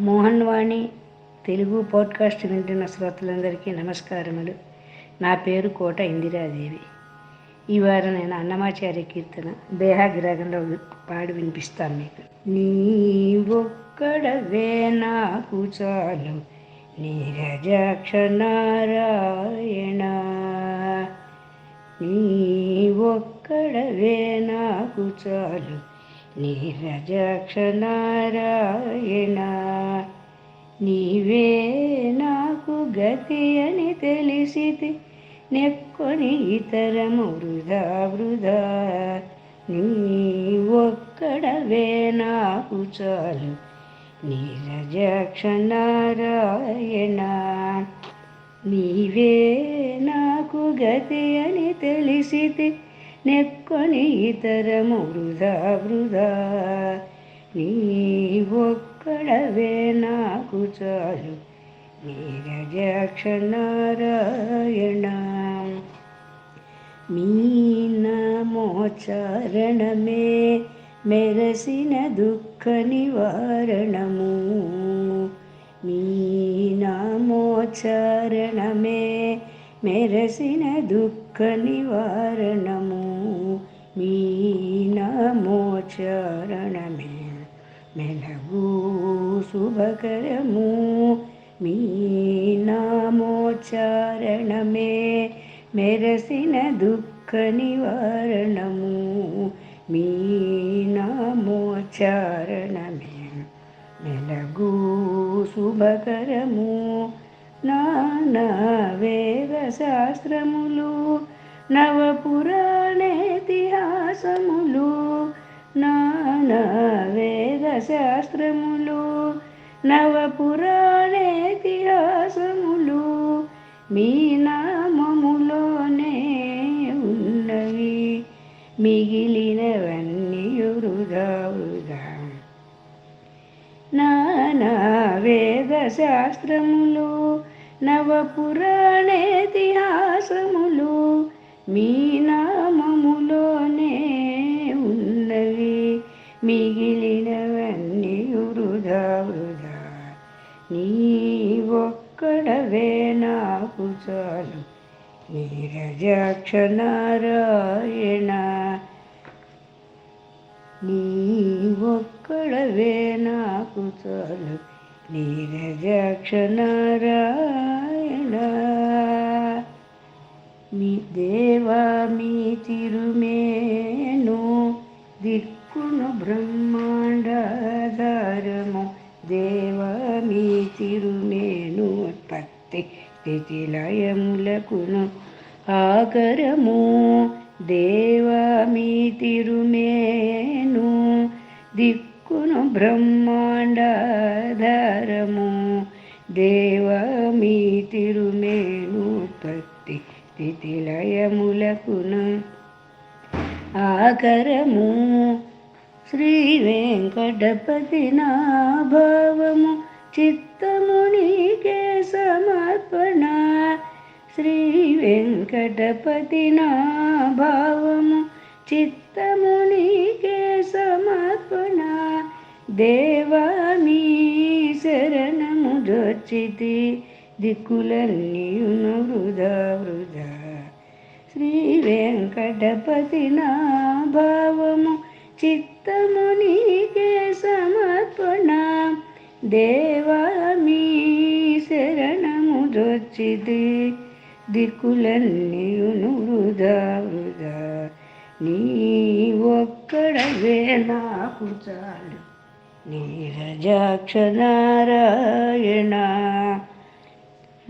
మోహన్ వాణి Telugu podcast వింటున్న శ్రోతలందరికీ నమస్కారములు. నా పేరు కోట ఇందిరాదేవి. ఈ వారం నేను అన్నమాచార్య కీర్తన దేహాగ్రాగంలో పాడి వినిపిస్తాను మీకు. నీ ఒక్కడవే నాకు చాలు నీరజాక్ష నారాయణ నీ ఒక్కడవే నాకు చాలు నీరజాక్ష నారాయణ తెలిసితి నెక్కొని ఇతరము వృధా వృధా. నీ ఒక్కడవే నాకు చాలు. నీరజాక్ష నారాయణ నీవే నాకు గతి అని తెలిసితి నెక్కొని ఇతరము వృధా వృధా. నీ ఒక్కడవే నాకు చాలు. निर यक्ष नारयणीना मो चरणे मेरसीन दुःख निवारणो मीना मो मे मेलो शुभकरमु। మీ నామోచారణమే మెరసిన దుఃఖ నివారణము మీ నామోచారణమే మెలగు శుభకరము నానా వేద శాస్త్రములు నవపురాణేతిహాసములు నానా వేద శాస్త్రములు నవపురా మీ నామములోనే ఉన్నవి మిగిలినవన్నీ వృధా వృధా నానా వేద శాస్త్రములు నవపురాణేతిహాసములు మీ నామములోనే ఉన్నవి మిగిలినవన్నీ వృధా వృధా నీ ఒక్కడవే చాలు నీరజాక్ష నారాయణ నీ ఒక్కడవే నాకు చాలు నీరజాక్ష నారాయణ మీ దేవా మీ తిరుమేను దిక్కును బ్రహ్మ స్థితిలయములకును ఆకరము. దేవా మీ తిరుమేను దిక్కును బ్రహ్మాండాధారము. దేవా మీ తిరుమేను ఉత్పత్తి స్థితిలయములకును ఆకరము. శ్రీ వెంకటపతి నా భావము చిత్తము నీకే అర్పణ శ్రీ వెంకటపతి నా భావము చిత్తము నీకే సమర్పణ దేవా మీ శరణము జొచ్చితి దిక్కులన్నీయును వృధా వృధా శ్రీ వెంకటపతి నా భావము చిత్తము నీకే సమర్పణ దేవా జొచ్చితి దిక్కులన్నీయును వృధా వృధా. నీ ఒక్కడవే నాకు చాలు. నీరజాక్ష నారాయణ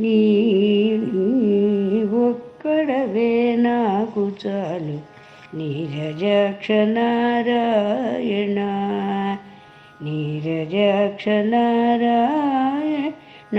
నీ నీ ఒక్కడవే నాకు చాలు. నీరజాక్ష నారాయణ నీరజాక్ష నారాయణ